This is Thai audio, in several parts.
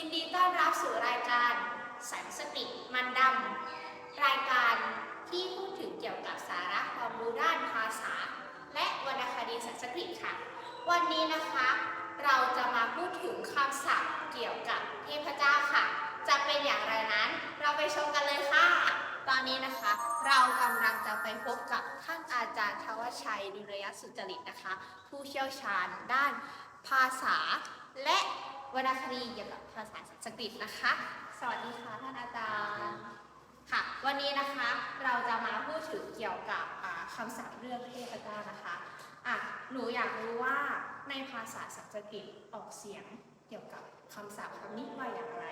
ยินดีต้อนรับสู่รายการสันสติมันดำรายการที่พูดถึงเกี่ยวกับสาระความรู้ด้านภาษา และวรรณคดีสันสกฤตค่ะ วันนี้นะคะ เราจะมาพูดถึงคำศัพท์เกี่ยวกับเทพเจ้าค่ะ จะเป็นอย่างไรนั้นเราไปชมกันเลยค่ะ ตอนนี้นะคะ เรากำลังจะไปพบกับท่านอาจารย์ทวชัยดุลยสุจริตนะคะ ผู้เชี่ยวชาญด้านภาษาและ รรณคดีเกี่ยวกับภาษาสันสกฤตนะคะ สวัสดีค่ะท่านอาจารย์ค่ะ วันนี้นะคะเราจะมาพูดถึงเกี่ยวกับอ่าคำศัพท์เรื่องเทพเจ้านะคะอะหนูอยากรู้ว่าในภาษาสันสกฤตออกเสียงเกี่ยวกับคำศัพท์คำนี้ว่าอย่างไร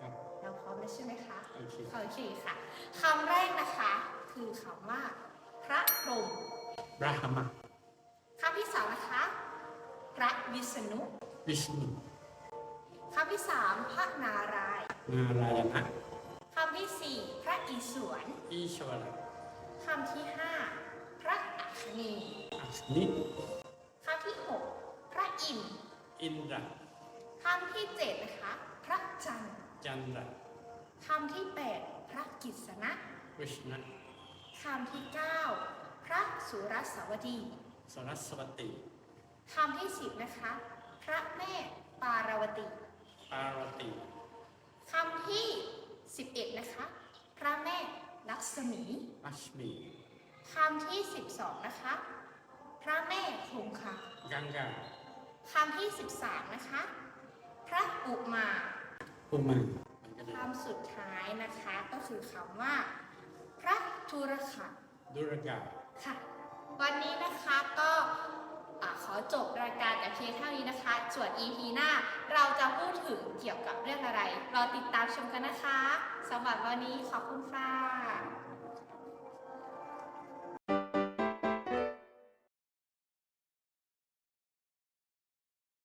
ครับเราพร้อมแล้วใช่ไหมคะโอเคโอเคค่ะคำแรกนะคะ คือคำว่า พระพรหมบราหมะคำที่สองนะคะ พระวิษณุวิชนุคำ ที่สามพระนารายณ์นารายณะคำที่สี่พระอิศวรอีชวรคำที่ห้าพระอัคนีอัศนิคำที่หกพระอินทร์อินทราคำที่เจ็ดนะคะ พระจันทร์จันทราคำที่แปดพระกิษณะวิชนะคำที่เก้าพระสุรสวดีสรัสวติคำที่สิบนะคะ พระแม่ปารวตี ปารติคำที่ 11 นะคะ พระแม่ลักษมีลัชมีคำที่ 12 นะคะ พระแม่คงคากังกาคำที่ 13 นะคะ พระอุมาอุมามันก็ได้คำสุดท้ายนะคะก็คือคำว่า พระธุรคะดุรกาค่ะ วันนี้นะคะก็อ่าขอจบรายการแต่เพียงเท่านี้นะคะส่วน EP หน้าเราจะพูดื่อเกี่ยวกับเรื่องอะไร รอติดตามชมกันนะคะสำหรับวันนี้ขอบคุณค่ะ